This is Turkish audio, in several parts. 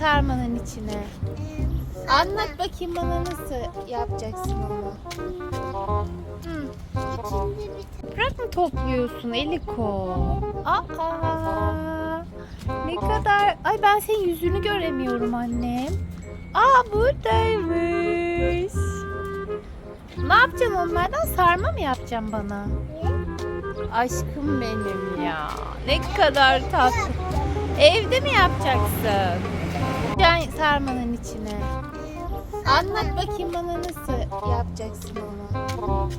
sarmanın içine? Ee. Anlat bakayım bana nasıl yapacaksın onu. Bir Yaprak mı topluyorsun Eliko? Aa, ne kadar... Ay ben senin yüzünü göremiyorum annem. Aa buradaymış. Ne yapacaksın onlardan? Sarma mı yapacaksın bana? Aşkım benim ya. Ne kadar tatlı. Evde mi yapacaksın? Sarmanın içine. Anlat bakayım bana nasıl yapacaksın onu.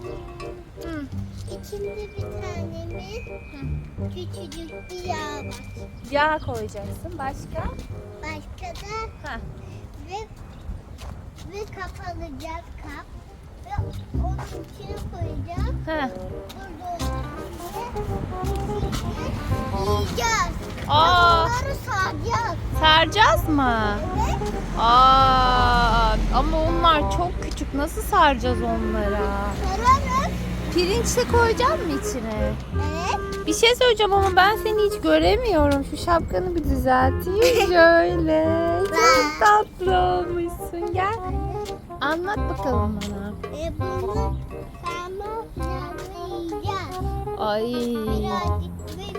Hı. İçinde bir tane mi? Küçücük bir yağ var. Yağ koyacaksın. Başka? Başka da Ha. ve ve kapalacak kap onun içine. Burada yiyeceğiz. Aa, Bunları saracağız. saracağız mı? Evet. Aa, ama onlar çok küçük. Nasıl saracağız onlara? Sararız. Pirinç de koyacağım mı içine? Evet. Bir şey söyleyeceğim ama ben seni hiç göremiyorum. Şu şapkanı bir düzelteyim şöyle. Çok tatlı olmuşsun. Gel. Anlat bakalım bana. E bunu sarma yiyeceğiz. Ay. Ve.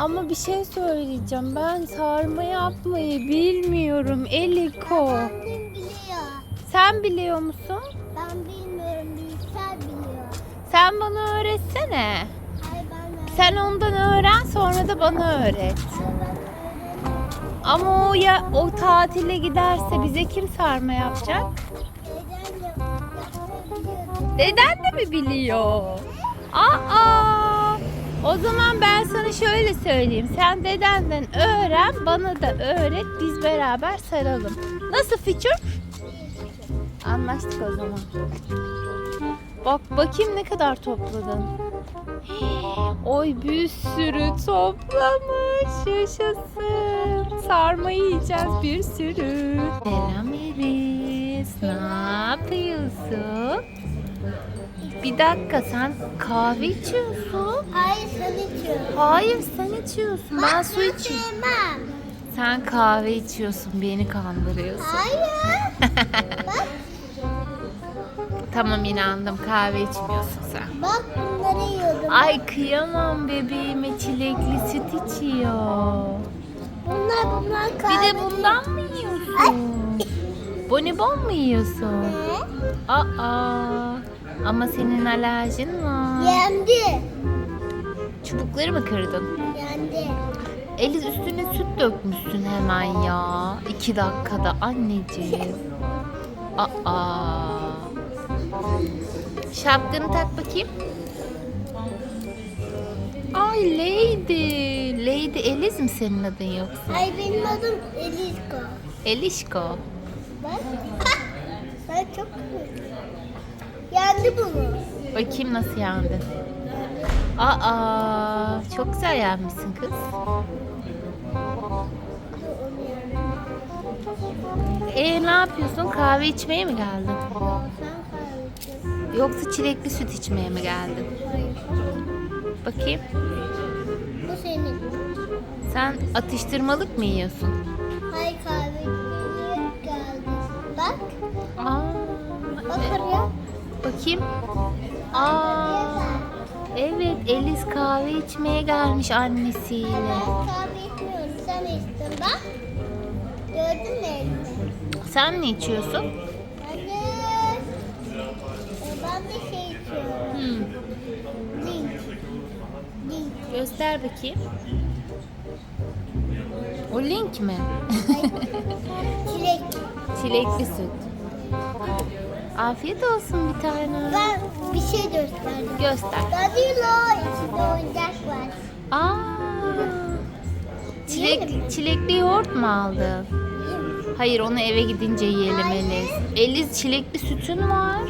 Ama bir şey söyleyeceğim. Ben sarma yapmayı bilmiyorum Eliko. Annem biliyor. Sen biliyor musun? Ben bilmiyorum. Bilgisayar biliyor. Sen bana öğretsene. Ay ben Sen ondan öğren sonra da bana öğret. Ama o ya o tatile giderse bize kim sarma yapacak? Deden de mi biliyor? Aa! O zaman ben sana şöyle söyleyeyim. Sen dedenden öğren, bana da öğret. Biz beraber saralım. Nasıl fikir? Anlaştık o zaman. Bak bakayım ne kadar topladın. Oy bir sürü toplamış. Yaşasın. Sarma yiyeceğiz bir sürü. Selam Eris. Ne yapıyorsun? Bir dakika sen kahve içiyorsun. Hayır sen içiyorsun. Hayır sen içiyorsun. Ben su içiyorum. Sen kahve içiyorsun. Beni kandırıyorsun. Hayır. Bak Tamam inandım. Kahve içmiyorsun sen. bak bunları yiyorum. Ay kıyamam bebeğime çilekli süt içiyor. Bunlar bunlar Bir kahve. de bundan mı yiyorsun? Bonibon mu yiyorsun? Ne? Aa, ama senin alerjin var. Yendi. Çubukları mı kırdın? Yendi. Eliz üstüne süt dökmüşsün hemen ya. İki dakikada anneciğim. Aa. Şapkanı tak bakayım. Ay Lady. Lady Eliz mi senin adın yoksa? Ay benim adım Elisko. Elişko. Bak. ben çok kızım. Yendi bunu. Bakayım nasıl yandın. Aa, çok güzel yenmişsin kız. E ne yapıyorsun? Kahve içmeye mi geldin? Yoksa çilekli süt içmeye mi geldin? Hayır. Bakayım. Bu senin. Sen atıştırmalık mı yiyorsun? Bakayım. Aa, evet Eliz kahve içmeye gelmiş annesiyle. Ben kahve içmiyorum. Sen içtin bak. Gördün mü elini? Sen ne içiyorsun? Anne. E, Ben de şey içiyorum. Hmm, Link. Link. göster bakayım. O link mi? Çilek. Çilekli süt. Afiyet olsun bir tane. Ben bir şey gösterdim. Göster. Dadilo içinde oyuncak var. Aa. Çilek, çilekli yoğurt mu aldın? Hayır onu eve gidince yiyelim. Eliz. Eliz çilekli sütün var.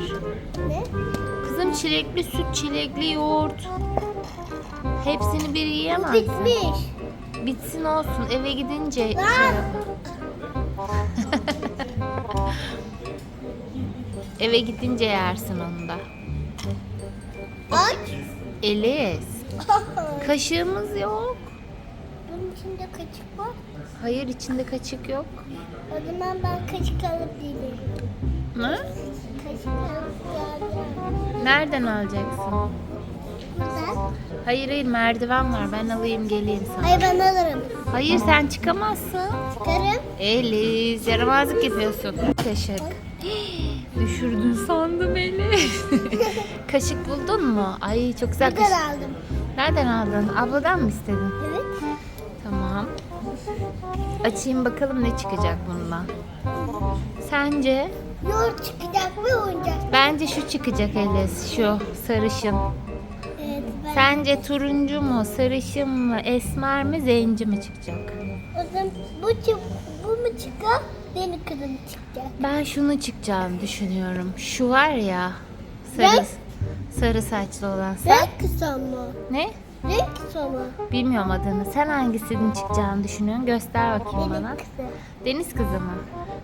Ne? Kızım çilekli süt, çilekli yoğurt. Hepsini bir Bu yiyemezsin. bitmiş. Bitsin olsun eve gidince şey. Eve gidince yersin onu da. Aç. Eliz. Kaşığımız yok. Bunun içinde kaçık var. Hayır içinde kaşık yok. O zaman ben kaşık alıp geleyim. Ne? Kaşık alıp geleceğim. Nereden alacaksın? Buradan. Hayır hayır merdiven var. Ben alayım geleyim sana. Hayır ben alırım. Hayır sen çıkamazsın. Çıkarım. Eliz yaramazlık yapıyorsun. Kaşık. Düşürdün sandım Elif. Kaşık buldun mu? Ay çok güzel kaşık. aldım. Nereden aldın? Abladan mı istedin? Evet. Tamam. Açayım bakalım ne çıkacak bundan. Sence? Yoğurt çıkacak ve oyuncak. Bence şu çıkacak Eliz. Şu sarışın. Evet ben. Sence turuncu mu, sarışın mı, esmer mi, zenci mi çıkacak? O zaman bu, bu mu çıkar? Benim kızım çıkacak. Ben şunu çıkacağını düşünüyorum. Şu var ya. Sarı, Renk? sarı saçlı olan. Sen Renk kısa mı? ne? Renk kısa mı? Bilmiyorum adını. Sen hangisinin çıkacağını düşünüyorsun? Göster bakayım Benim bana. kısa. Deniz kızı mı?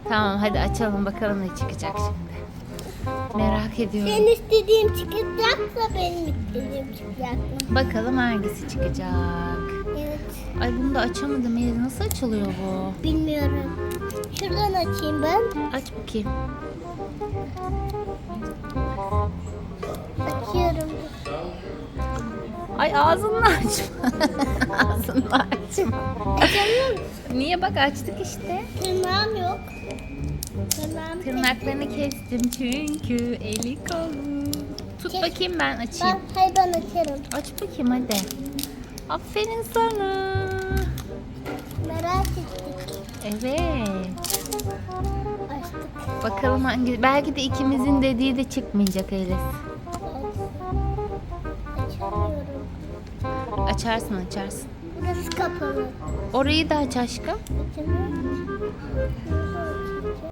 Tamam hadi açalım bakalım ne çıkacak şimdi. Merak ediyorum. Senin istediğin çıkacaksa benim istediğim çıkacak mı? Bakalım hangisi çıkacak. Evet. Ay bunu da açamadım. Nasıl açılıyor bu? Bilmiyorum. Şuradan açayım ben. Aç bakayım. Açıyorum. Ay ağzını açma. ağzını açma. Niye bak açtık işte. Tırnağım yok. Tırnağım. Tırnaklarını kestim çünkü eli kolu. Tut Kes. bakayım ben açayım. Ben, hayır ben açarım. Aç bakayım hadi. Aferin sana. Evet. Açtık. Bakalım hangi belki de ikimizin dediği de çıkmayacak. Açamıyorum. Açarsın açarsın. Burası kapalı. Orayı da aç aşkım.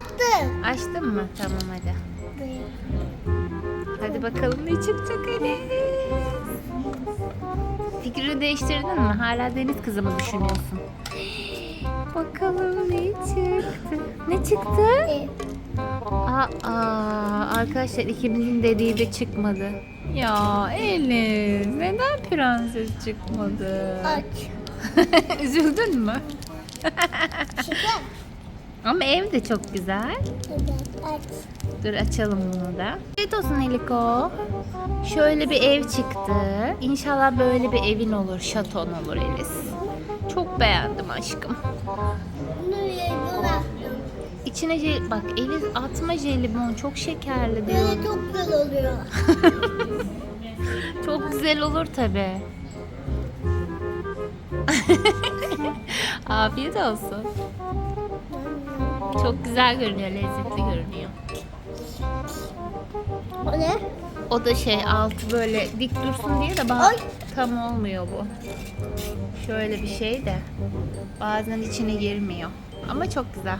Açtım. Açtın mı? Tamam hadi. Hadi bakalım ne çıkacak Eliz. Fikrini değiştirdin mi? Hala deniz kızı mı düşünüyorsun? Bakalım ne çıktı? Ne çıktı? Aa, arkadaşlar ikimizin dediği de çıkmadı. Ya Eliz neden prenses çıkmadı? Aç. Üzüldün mü? Çıkar. Ama ev de çok güzel. Evet aç. Dur açalım bunu da. Evet olsun Eliko. Şöyle bir ev çıktı. İnşallah böyle bir evin olur, şaton olur Eliz. Çok beğendim aşkım. İçine jel... Bak Eliz atma jelibon çok şekerli diyor. Böyle çok güzel oluyor. Çok güzel olur tabi. Afiyet olsun. Çok güzel görünüyor, lezzetli görünüyor. O ne? O da şey altı böyle dik dursun diye de Ay. Tam olmuyor bu. Şöyle bir şey de bazen içine girmiyor. Ama çok güzel.